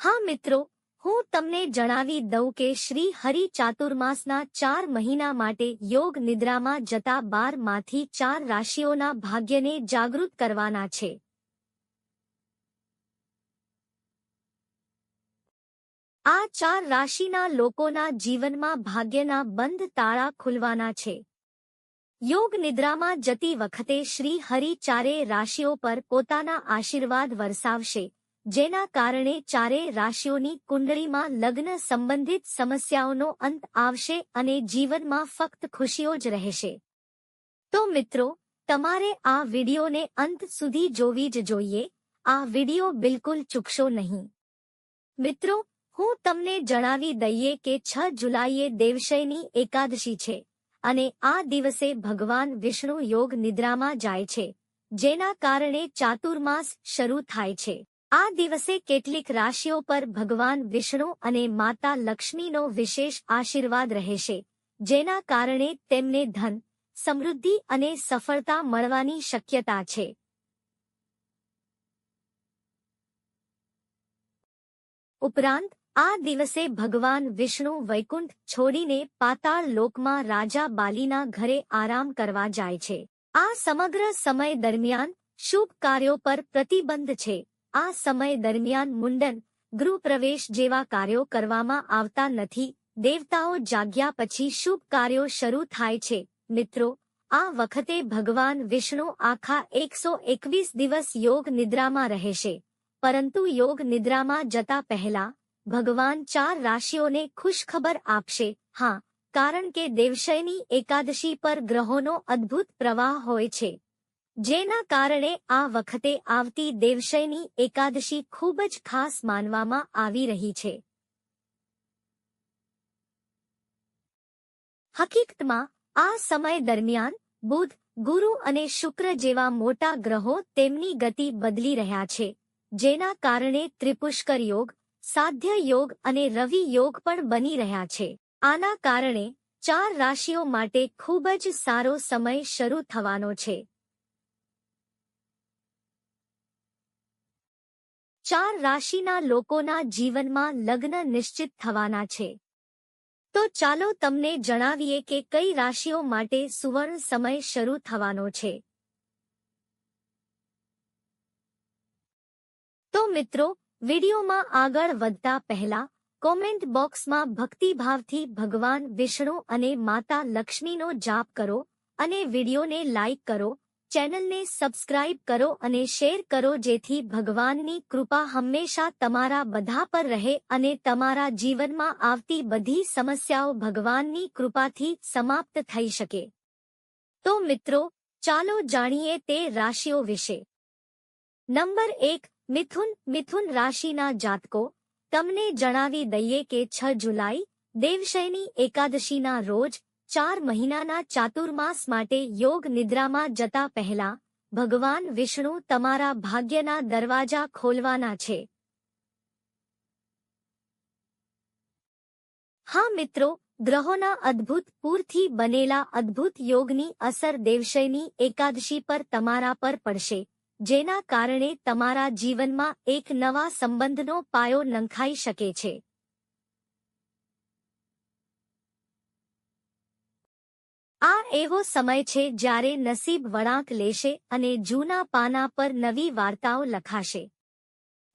હા, મિત્રો, હું તમને જણાવી દઉં કે શ્રી હરિ ચાતુર્માસના ચાર મહિના માટે યોગ નિદ્રામાં જતા બારમાંથી ચાર રાશિઓના ભાગ્યને જાગૃત કરવાના છે. આ ચાર રાશિના લોકોના જીવનમાં ભાગ્યના બંધ તાળા ખુલવાના છે. યોગ નિદ્રામાં જતી વખતે શ્રી હરિ ચારે રાશિઓ પર પોતાના આશીર્વાદ વરસાવશે. જેના કારણે ચારે રાશિઓની કુંડળીમાં લગ્ન સંબંધિત સમસ્યાઓનો અંત આવશે અને જીવનમાં ફક્ત ખુશીઓ જ રહેશે. તો મિત્રો, તમારે આ વિડીયોને અંત સુધી જોવી જ જોઈએ. આ વીડિયો બિલકુલ ચૂકશો નહીં. મિત્રો, હું તમને જણાવી દઈએ કે છ જુલાઈએ દેવશયની એકાદશી છે અને આ દિવસે ભગવાન વિષ્ણુ યોગ નિદ્રામાં જાય છે, જેના કારણે ચાતુર્માસ શરૂ થાય છે. આ દિવસે કેટલીક રાશિઓ પર ભગવાન વિષ્ણુ અને માતા લક્ષ્મીનો વિશેષ આશીર્વાદ રહેશે, જેના કારણે તેમને ધન, સમૃદ્ધિ અને સફળતા મળવાની શક્યતા છે. ઉપરાંત, આ દિવસે ભગવાન વિષ્ણુ વૈકુંઠ છોડીને પાતાળ લોકમાં રાજા બાલીના ઘરે આરામ કરવા જાય છે. આ સમગ્ર સમય દરમિયાન શુભ કાર્યો પર પ્રતિબંધ છે. આ સમય દરમિયાન મુંડન ગૃહપ્રવેશ જેવા કાર્યો કરવામાં આવતા નથી. દેવતાઓ જાગ્યા પછી શુભ કાર્યો શરૂ થાય છે. મિત્રો, આ વખતે ભગવાન વિષ્ણુ આખા એકસો એકવીસ દિવસ યોગ નિદ્રામાં રહેશે. પરંતુ યોગ નિદ્રામાં જતા પહેલા ભગવાન ચાર રાશિઓને ખુશખબર આપશે. હા, કારણ કે દેવશયની એકાદશી પર ગ્રહોનો અદ્ભુત પ્રવાહ હોય છે. જેના કારણે આ વખતે આવતી દેવશયની એકાદશી ખૂબ જ ખાસ માનવામાં આવી રહી છે. હકીકતમાં, આ સમય દરમિયાન બુધ, ગુરુ અને શુક્ર જેવા મોટા ગ્રહો તેમની ગતિ બદલી રહ્યા છે, જેના કારણે ત્રિપુષ્કર યોગ, સાધ્ય યોગ અને રવિ યોગ પણ બની રહ્યા છે. આના કારણે ચાર રાશિઓ માટે ખૂબ જ સારો સમય શરૂ થવાનો છે. ચાર રાશિના લોકોના જીવનમાં લગ્ન નિશ્ચિત થવાના છે. તો ચાલો તમને જણાવીએ કે કઈ રાશિઓ માટે સુવર્ણ સમય શરૂ થવાનો છે. તો મિત્રો, વિડીયોમાં આગળ વધતા પહેલા, કોમેન્ટ બોક્સમાં ભક્તિભાવથી ભગવાન વિષ્ણુ અને માતા લક્ષ્મીનો જાપ કરો અને વિડીયોને લાઇક કરો ચેનલને સબસ્ક્રાઇબ કરો અને શેર કરો જેથી ભગવાનની કૃપા હંમેશા તમારા બધા પર રહે અને તમારા જીવનમાં આવતી બધી સમસ્યાઓ ભગવાનની કૃપાથી સમાપ્ત થઈ શકે. તો મિત્રો, ચાલો જાણીએ તે રાશિઓ વિશે. નંબર એક, મિથુન. મિથુન રાશિના જાતકો, તમને જણાવી દઈએ કે છ જુલાઈ, દેવશયની એકાદશીના રોજ ચાર મહિનાના ચાતુર્માસ માટે યોગ નિદ્રામાં જતા પહેલા, ભગવાન વિષ્ણુ તમારા ભાગ્યના દરવાજા ખોલવાના છે. હા મિત્રો, ગ્રહોના અદ્ભુત પૂરથી બનેલા અદ્ભુત યોગની અસર દેવશયની એકાદશી પર તમારા પર પડશે, જેના કારણે તમારા જીવનમાં એક નવા સંબંધનો પાયો નંખાઈ શકે છે. આ એવો સમય છે જ્યારે નસીબ વળાંક લેશે અને જૂના પાના પર નવી વાર્તાઓ લખાશે.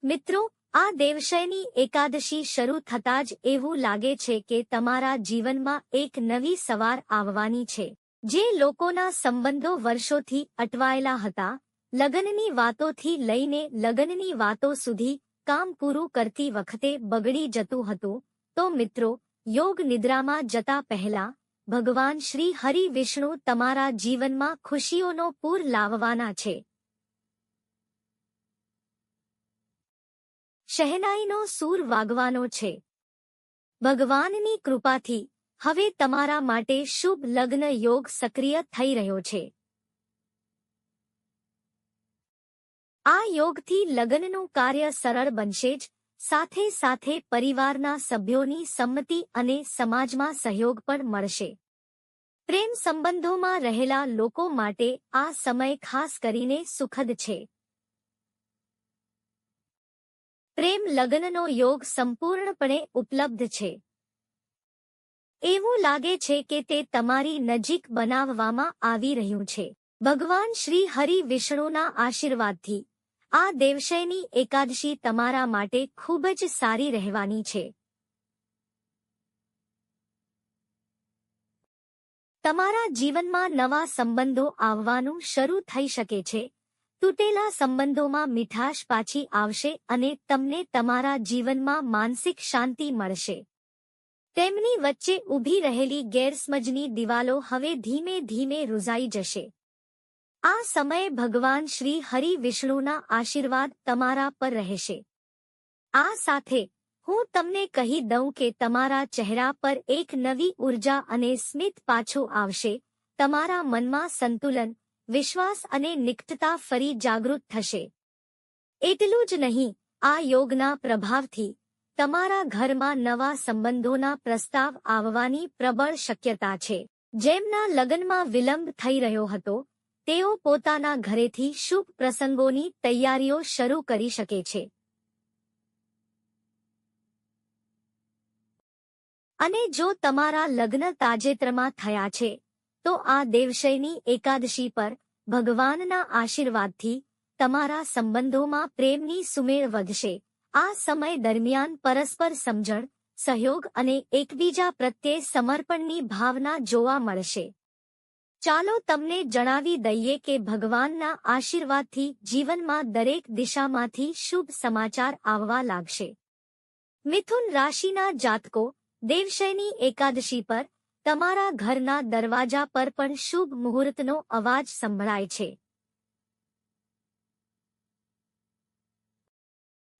મિત્રો, આ દેવશયની એકાદશી શરૂ થતાં જ એવું લાગે છે કે તમારા જીવનમાં એક નવી સવાર આવવાની છે. જે લોકોના સંબંધો વર્ષોથી અટવાયેલા હતા, લગ્નની વાતોથી લઈને લગ્નની વાતો સુધી કામ પૂરું કરતી વખતે બગડી જતું હતું, તો મિત્રો, યોગ નિદ્રામાં જતા પહેલા ભગવાન શ્રી હરિ વિષ્ણુ તમારા જીવનમાં ખુશીઓનો પૂર લાવવાના છે. શહેનાઈનો સૂર વાગવાનો છે. ભગવાનની કૃપાથી હવે તમારા માટે શુભ લગ્ન યોગ સક્રિય થઈ રહ્યો છે. આ યોગથી લગ્નનું કાર્ય સરળ બનશે જ સાથે સાથે પરિવારના સભ્યોની સંમતિ અને સમાજમાં સહયોગ પણ મળશે. પ્રેમ સંબંધોમાં રહેલા લોકો માટે આ સમય ખાસ કરીને સુખદ છે. પ્રેમ લગ્નનો યોગ સંપૂર્ણપણે ઉપલબ્ધ છે. એવું લાગે છે કે તે તમારી નજીક બનાવવામાં આવી રહ્યું છે. ભગવાન શ્રી હરિ વિષ્ણુના આશીર્વાદથી. આ દેવશયની એકાદશી તમારા માટે ખૂબ જ સારી રહેવાની છે. તમારા જીવનમાં નવા સંબંધો આવવાનું શરૂ થઈ શકે છે. તૂટેલા સંબંધોમાં મીઠાશ પાછી આવશે અને તમને તમારા જીવનમાં માનસિક શાંતિ મળશે. તેમની વચ્ચે ઊભી રહેલી ગેરસમજની દિવાલો હવે ધીમે ધીમે રૂઝાઈ જશે. આ સમયે ભગવાન શ્રી હરિ વિષ્ણુના આશીર્વાદ તમારા પર રહેશે. આ સાથે હું તમને કહી દઉં કે તમારા ચહેરા પર એક નવી ઊર્જા અને સ્મિત પાછું આવશે, તમારા મનમાં સંતુલન, વિશ્વાસ અને નિકટતા ફરી જાગૃત થશે. એટલું જ નહીં, આ યોગના પ્રભાવથી તમારા ઘરમાં નવા સંબંધોના પ્રસ્તાવ આવવાની પ્રબળ શક્યતા છે. જેમના લગ્નમાં વિલંબ થઈ રહ્યો હતો તેઓ પોતાના ઘરેથી શુભ પ્રસંગોની તૈયારીઓ શરૂ કરી શકે છે. અને જો તમારા લગ્ન તાજેતરમાં થયા છે, તો આ દેવશયની એકાદશી પર ભગવાનના આશીર્વાદથી તમારા સંબંધોમાં પ્રેમની સુમેળ વધશે. આ સમય દરમિયાન પરસ્પર સમજણ, સહયોગ અને એકબીજા પ્રત્યે સમર્પણની ભાવના જોવા મળશે. ચાલો તમને જણાવી દઈએ કે ભગવાનના આશીર્વાદથી જીવનમાં દરેક દિશામાંથી શુભ સમાચાર આવવા લાગશે. મિથુન રાશિના જાતકો, દેવશયની એકાદશી પર, તમારા ઘરના દરવાજા પર પણ શુભ મુહૂર્તનો અવાજ સંભળાય છે.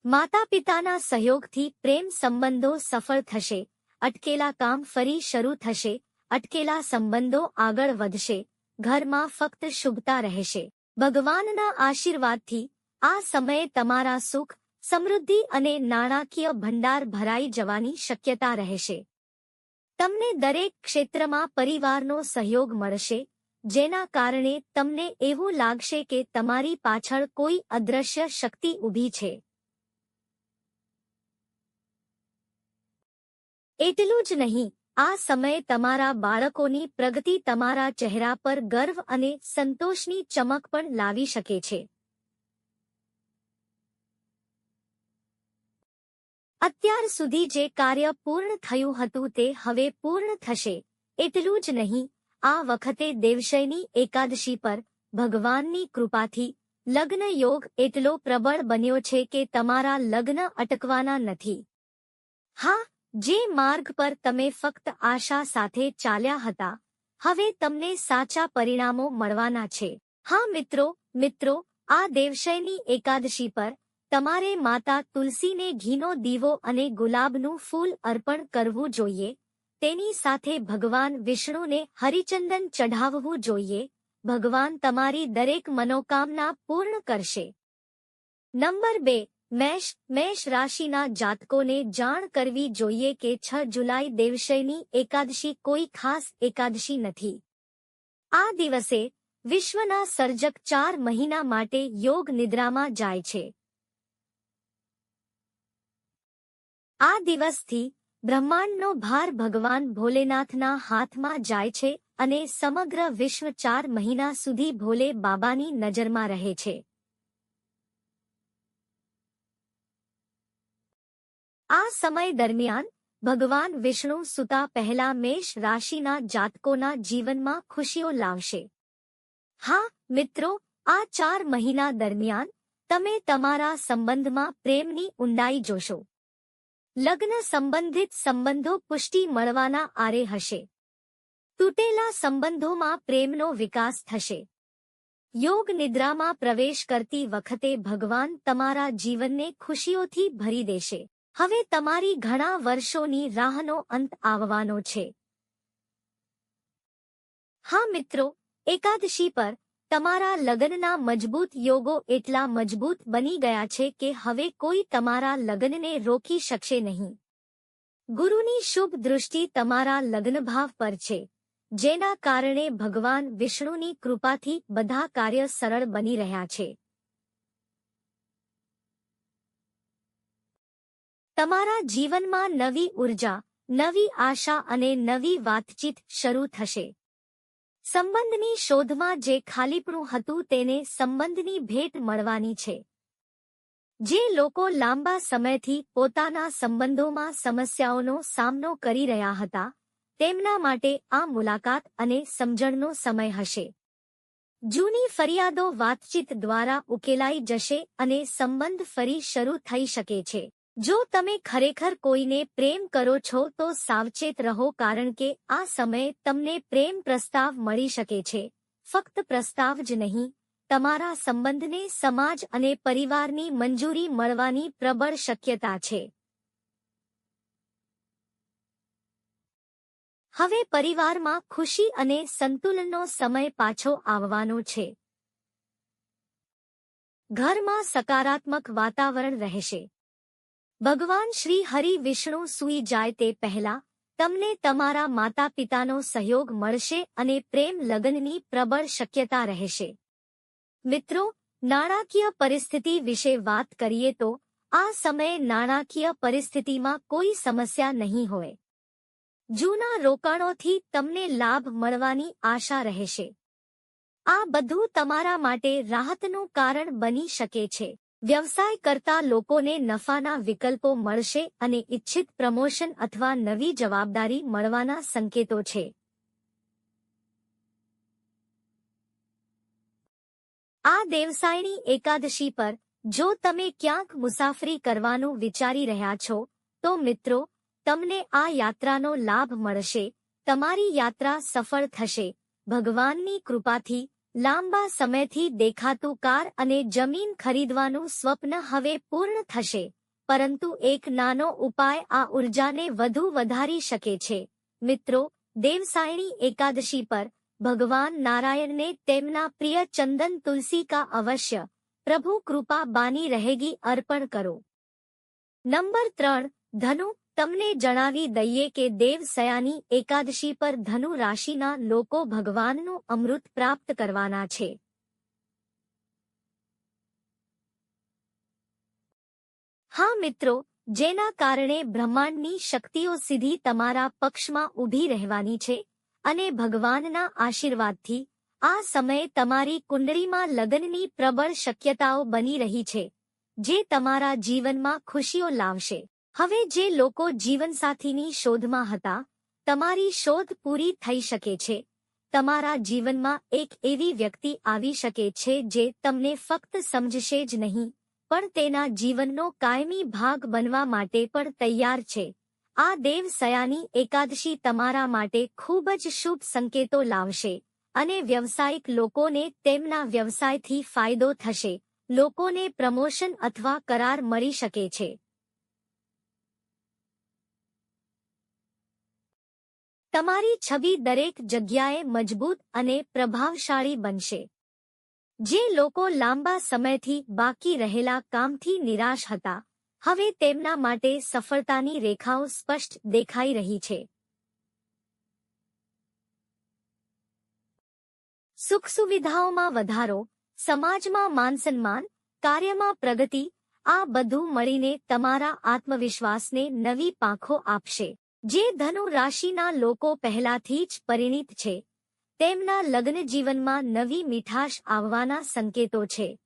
માતા પિતાના સહયોગથી પ્રેમ સંબંધો સફળ થશે, અટકેલા કામ ફરી શરૂ થશે અટકેલા સંબંધો આગળ વધશે, ઘરમાં ફક્ત શુભતા રહેશે. ભગવાનના આશીર્વાદથી આ સમયે તમારા સુખ, સમૃદ્ધિ અને નાણાકીય ભંડાર ભરાઈ જવાની શક્યતા રહેશે. તમને દરેક ક્ષેત્રમાં પરિવારનો સહયોગ મળશે, જેના કારણે તમને એવું લાગશે કે તમારી પાછળ કોઈ અદ્રશ્ય શક્તિ ઊભી છે. એટલું જ નહીં આ સમયે તમારા બાળકોની પ્રગતિ તમારા ચહેરા પર ગર્વ અને સંતોષની ચમક પણ લાવી શકે છે. અત્યાર સુધી જે કાર્ય પૂર્ણ થયું હતું તે હવે પૂર્ણ થશે. એટલું જ નહીં, આ વખતે દેવશયની એકાદશી પર ભગવાનની કૃપાથી લગ્ન યોગ એટલો પ્રબળ બન્યો છે કે તમારા લગ્ન અટકવાના નથી. હા જે માર્ગ પર તમે ફક્ત આશા સાથે ચાલ્યા હતા, હવે તમને સાચા પરિણામો મળવાના છે. હા મિત્રો મિત્રો, આ દેવશયની એકાદશી પર તમારે માતા તુલસીને ઘીનો દીવો અને ગુલાબનું ફૂલ અર્પણ કરવું જોઈએ, તેની સાથે ભગવાન વિષ્ણુને હરિચંદન ચઢાવવું જોઈએ, ભગવાન તમારી દરેક મનોકામના પૂર્ણ કરશે. નંબર બે મેષ મેષ રાશિના જાતકોને જાણ કરવી જોઈએ કે છ જુલાઈ દેવશયની એકાદશી કોઈ ખાસ એકાદશી નથી. આ દિવસે વિશ્વના સર્જક ચાર મહિના માટે યોગ નિદ્રામાં જાય છે. આ દિવસથી બ્રહ્માંડનો ભાર ભગવાન ભોલેનાથના હાથમાં જાય છે અને સમગ્ર વિશ્વ ચાર મહિના સુધી ભોલે બાબાની નજરમાં રહે છે. આ સમય દરમિયાન ભગવાન વિષ્ણુ સુતા પહેલા મેષ રાશિના જાતકોના જીવનમાં ખુશીઓ લાવશે. હા, મિત્રો, આ ચાર મહિના દરમિયાન તમે તમારા સંબંધમાં પ્રેમની ઊંડાઈ જોશો. લગ્ન સંબંધિત સંબંધો પુષ્ટિ મળવાના આરે હશે. તૂટેલા સંબંધોમાં પ્રેમનો વિકાસ થશે. યોગ નિદ્રામાં પ્રવેશ કરતી વખતે ભગવાન તમારા જીવનને ખુશીઓથી ભરી દેશે. હવે તમારી ઘણા વર્ષોની રાહનો અંત આવવાનો છે. હા મિત્રો, એકાદશી પર તમારા લગ્નના મજબૂત યોગો એટલા મજબૂત બની ગયા છે કે હવે કોઈ તમારા લગ્નને રોકી શકશે નહીં. ગુરુની શુભ દૃષ્ટિ તમારા લગ્નભાવ પર છે, જેના કારણે ભગવાન વિષ્ણુની કૃપાથી બધા કાર્ય સરળ બની રહ્યા છે. તમારા જીવનમાં નવી ઊર્જા, નવી આશા અને નવી વાતચીત શરૂ થશે. સંબંધની શોધમાં જે ખાલીપણું હતું તેને સંબંધની ભેટ મળવાની છે. જે લોકો લાંબા સમયથી પોતાના સંબંધોમાં સમસ્યાઓનો સામનો કરી રહ્યા હતા, તેમના માટે આ મુલાકાત અને સમજણનો સમય હશે. જૂની ફરિયાદો વાતચીત દ્વારા ઉકેલાઈ જશે અને સંબંધ ફરી શરૂ થઈ શકે છે. જો તમે ખરેખર કોઈને પ્રેમ કરો છો તો સાવચેત રહો કારણ કે આ સમયે તમને પ્રેમ પ્રસ્તાવ મળી શકે છે. ફક્ત પ્રસ્તાવ જ નહીં, તમારા સંબંધને સમાજ અને પરિવારની મંજૂરી મળવાની પ્રબળ શક્યતા છે. હવે પરિવારમાં ખુશી અને સંતુલનનો સમય પાછો આવવાનો છે. ઘરમાં સકારાત્મક વાતાવરણ રહેશે. ભગવાન શ્રી હરિ વિષ્ણુ સૂઈ જાય તે પહેલા, તમને તમારા માતા પિતાનો સહયોગ મળશે અને પ્રેમ લગ્નની પ્રબળ શક્યતા રહેશે. મિત્રો, નાણાકીય પરિસ્થિતિ વિશે વાત કરીએ તો, આ સમયે નાણાકીય પરિસ્થિતિમાં કોઈ સમસ્યા નહીં હોય. જૂના રોકાણોથી તમને લાભ મળવાની આશા રહેશે. આ બધું તમારા માટે રાહતનું કારણ બની શકે છે. વ્યવસાય કરતા લોકોને નફાના વિકલ્પો મળશે અને ઇચ્છિત પ્રમોશન અથવા નવી જવાબદારી મળવાના સંકેતો છે. આ દેવસાયણી એકાદશી પર જો તમે ક્યાંક મુસાફરી કરવાનું વિચારી રહ્યા છો, તો મિત્રો, તમને આ યાત્રાનો લાભ મળશે, તમારી યાત્રા સફળ થશે, ભગવાનની કૃપાથી લાંબા સમયથી દેખાતું કાર અને જમીન ખરીદવાનું સ્વપ્ન હવે પૂર્ણ થશે, પરંતુ એક નાનો ઉપાય આ ઉર્જાને વધુ વધારી શકે છે. મિત્રો, દેવસાયણી એકાદશી પર ભગવાન નારાયણને તેમના પ્રિય ચંદન તુલસી કા અવશ્ય પ્રભુ કૃપા બાની રહેગી અર્પણ કરો. નંબર ત્રણ, ધનુ તમને જણાવી દઈએ કે દેવ સયાની એકાદશી પર ધનુ રાશિના લોકો ભગવાનનું અમૃત પ્રાપ્ત કરવાના છે. હા મિત્રો, જેના કારણે બ્રહ્માંડની શક્તિઓ સીધી તમારા પક્ષમાં ઊભી રહેવાની છે અને ભગવાનના આશીર્વાદથી આ સમયે તમારી કુંડળીમાં લગ્નની પ્રબળ શક્યતાઓ બની રહી છે, જે તમારા જીવનમાં ખુશીઓ લાવશે. હવે જે લોકો જીવનસાથીની શોધમાં હતા, તમારી શોધ પૂરી થઈ શકે છે. તમારા જીવનમાં એક એવી વ્યક્તિ આવી શકે છે જે તમને ફક્ત સમજશે જ નહીં, પણ તેના જીવનનો કાયમી ભાગ બનવા માટે પણ તૈયાર છે. આ દેવ સયાની એકાદશી તમારા માટે ખૂબ જ શુભ સંકેતો લાવશે અને વ્યવસાયિક લોકોને તેમના વ્યવસાયથી ફાયદો થશે. લોકોને પ્રમોશન અથવા કરાર મળી શકે છે. તમારી છબી દરેક જગ્યાએ મજબૂત અને પ્રભાવશાળી બનશે. જે લોકો લાંબા સમયથી બાકી રહેલા કામથી નિરાશ હતા, હવે તેમના માટે સફળતાની રેખાઓ સ્પષ્ટ દેખાઈ રહી છે. સુખ સુવિધાઓમાં વધારો, સમાજમાં માનસન્માન, કાર્યમાં પ્રગતિ, આ બધું મળીને તમારા આત્મવિશ્વાસને નવી પાંખો આપશે. જે ધનુ રાશિના લોકો પહેલાથી જ પરિણિત છે, તેમના લગ્ન જીવનમાં નવી મીઠાશ આવવાના સંકેતો છે.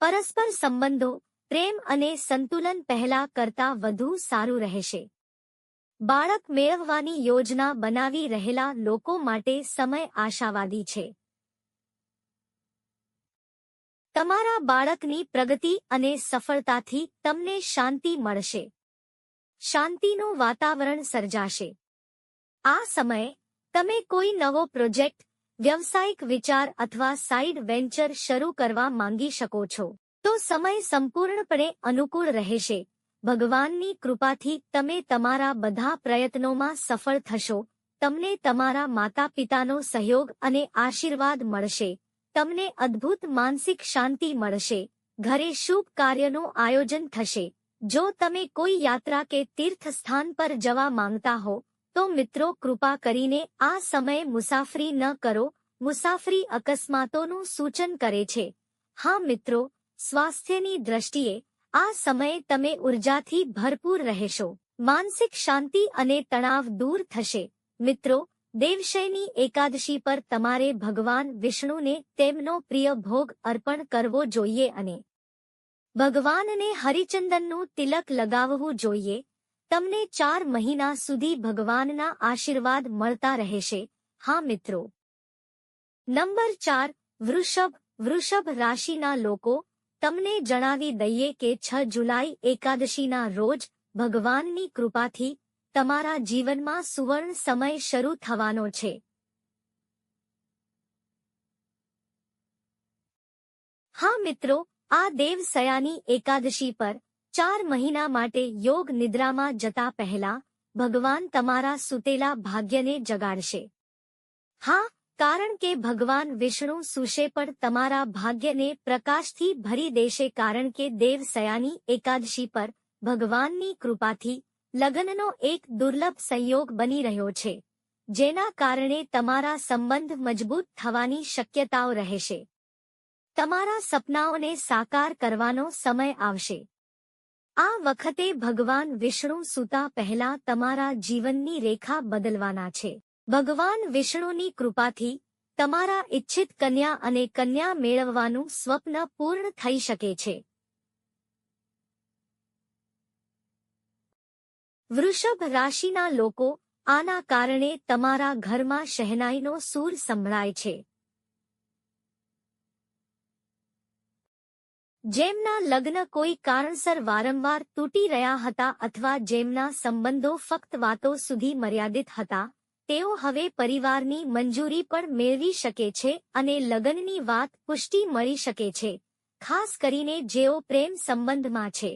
પરસ્પર સંબંધો, પ્રેમ અને સંતુલન પહેલા કરતા વધુ સારું રહેશે. બાળક મેળવવાની યોજના બનાવી રહેલા લોકો માટે સમય આશાવાદી છે. તમારા બાળકની પ્રગતિ અને સફળતાથી તમને શાંતિ મળશે. શાંતિનું વાતાવરણ સર્જાશે. આ સમયે, તમે કોઈ નવો પ્રોજેક્ટ, વ્યવસાયિક વિચાર અથવા સાઇડ વેન્ચર શરૂ કરવા માંગી શકો છો. તો સમય સંપૂર્ણપણે અનુકૂળ રહેશે. ભગવાનની કૃપાથી તમે તમારા બધા પ્રયત્નોમાં સફળ થશો. તમને તમારા માતા પિતાનો સહયોગ અને આશીર્વાદ મળશે. તમને અદ્ભુત માનસિક શાંતિ મળશે. ઘરે શુભ કાર્યનું આયોજન થશે. જો તમે કોઈ યાત્રા કે તીર્થ સ્થાન પર જવા માંગતા હો, તો મિત્રો કૃપા કરીને આ સમયે મુસાફરી ન કરો. મુસાફરી અકસ્માતોનું સૂચન કરે છે. હા મિત્રો, સ્વાસ્થ્યની દ્રષ્ટિએ આ સમયે તમે ઉર્જાથી ભરપૂર રહેશો. માનસિક શાંતિ અને તણાવ દૂર થશે. મિત્રો દેવશયની એકાદશી પર તમારે ભગવાન વિષ્ણુને તેમનો પ્રિય ભોગ અર્પણ કરવો જોઈએ અને ભગવાનને હરિચંદનનું તિલક લગાવવું જોઈએ. તમને ચાર મહિના સુધી ભગવાનના આશીર્વાદ મળતા રહેશે. હા મિત્રો. નંબર ચાર, વૃષભ. વૃષભ રાશિના લોકો, તમને જણાવી દઈએ કે છ જુલાઈ એકાદશીના રોજ ભગવાનની કૃપાથી તમારા જીવનમાં સુવર્ણ સમય શરૂ થવાનો છે. હા મિત્રો, આ દેવસયાની એકાદશી પર ચાર મહિના માટે યોગ નિદ્રામાં જતા પહેલા ભગવાન તમારા સુતેલા ભાગ્યને જગાડશે. હા, કારણ કે ભગવાન વિષ્ણુ સુશે પણ તમારા ભાગ્યને પ્રકાશથી ભરી દેશે કારણ કે દેવસયાની એકાદશી પર ભગવાનની કૃપાથી લગ્નનો એક દુર્લભ સંયોગ બની રહ્યો છે, જેના કારણે તમારા સંબંધ મજબૂત થવાની શક્યતાઓ રહેશે. તમારા સપનાઓને સાકાર કરવાનો સમય આવશે. આ વખતે ભગવાન વિષ્ણુ સૂતા પહેલા તમારા જીવનની રેખા બદલવાના છે. ભગવાન વિષ્ણુની કૃપાથી તમારા ઇચ્છિત કન્યા અને કન્યા મેળવવાનું સ્વપ્ન પૂર્ણ થઈ શકે છે. વૃષભ રાશિના લોકો આના કારણે તમારા ઘરમાં શહેનાઈનો સૂર સંભળાય છે. જેમના લગ્ન કોઈ કારણસર વારંવાર તૂટી રહ્યા હતા અથવા જેમના સંબંધો ફક્ત વાતો સુધી મર્યાદિત હતા, તેઓ હવે પરિવારની મંજૂરી પણ મેળવી શકે છે અને લગ્નની વાત પુષ્ટિ મળી શકે છે, ખાસ કરીને જેઓ પ્રેમ સંબંધમાં છે.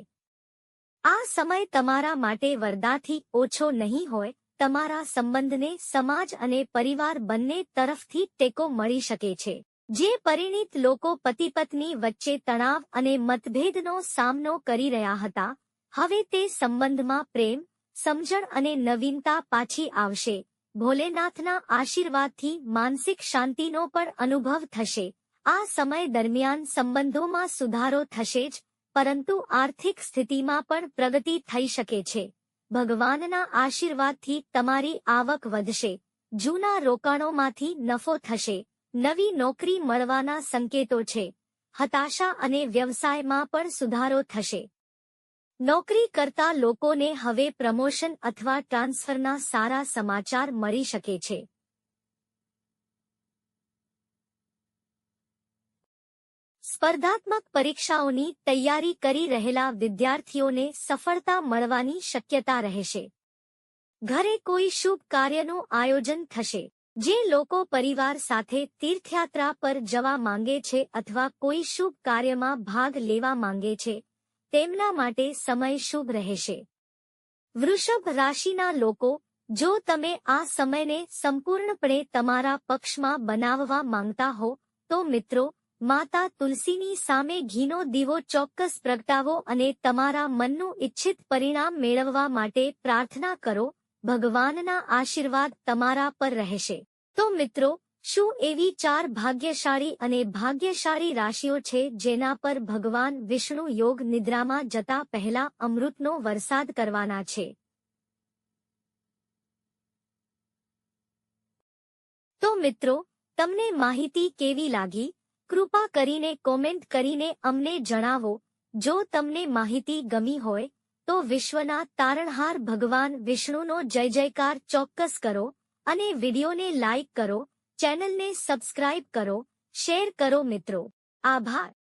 આ સમય તમારા માટે વરદાથી ઓછો નહીં હોય, તમારા સંબંધને સમાજ અને પરિવાર બંને તરફથી ટેકો મળી શકે છે. જે પરિણીત લોકો પતિ પત્ની વચ્ચે તણાવ અને મતભેદનો સામનો કરી રહ્યા હતા, હવે તે સંબંધમાં પ્રેમ, સમજણ અને નવીનતા પાછી આવશે. ભોલેનાથના આશીર્વાદથી માનસિક શાંતિનો પણ અનુભવ થશે. આ સમય દરમિયાન સંબંધોમાં સુધારો થશે જ પરંતુ આર્થિક સ્થિતિમાં પણ પ્રગતિ થઈ શકે છે. ભગવાનના આશીર્વાદથી તમારી આવક વધશે. જૂના રોકાણોમાંથી નફો થશે. નવી નોકરી મળવાના સંકેતો છે. હતાશા અને વ્યવસાયમાં પણ સુધારો થશે. નોકરી કરતા લોકોને હવે પ્રમોશન અથવા ટ્રાન્સફરના સારા સમાચાર મળી શકે છે. સ્પર્ધાત્મક પરીક્ષાઓની તૈયારી કરી રહેલા વિદ્યાર્થીઓને સફળતા મળવાની શક્યતા રહેશે. ઘરે કોઈ શુભ કાર્યનું આયોજન થશે. જે લોકો પરિવાર સાથે તીર્થયાત્રા પર જવા માંગે છે અથવા કોઈ શુભ કાર્યમાં ભાગ લેવા માંગે છે, તેમના માટે સમય શુભ રહેશે. વૃષભ રાશિના લોકો, જો તમે આ સમયને સંપૂર્ણપણે તમારા પક્ષમાં બનાવવા માંગતા હો, તો મિત્રો માતા તુલસીની સામે ઘીનો દીવો ચોક્કસ પ્રગટાવો અને તમારા મનનું ઇચ્છિત પરિણામ મેળવવા માટે પ્રાર્થના કરો, ભગવાનના આશીર્વાદ તમારા પર રહેશે. તો મિત્રો, શું એવી ચાર ભાગ્યશાળી અને ભાગ્યશાળી રાશિઓ છે જેના પર ભગવાન વિષ્ણુ યોગ નિદ્રામાં જતા પહેલા અમૃતનો વરસાદ કરવાના છે? તો મિત્રો, તમને માહિતી કેવી લાગી? કૃપા કરીને કોમેન્ટ કરીને અમને જણાવો. જો તમને માહિતી ગમી હોય, તો વિશ્વના તારણહાર ભગવાન વિષ્ણુનો જય જયકાર ચોક્કસ કરો અને વિડીયોને લાઇક કરો, ચેનલને સબસ્ક્રાઇબ કરો, શેર કરો મિત્રો. આભાર.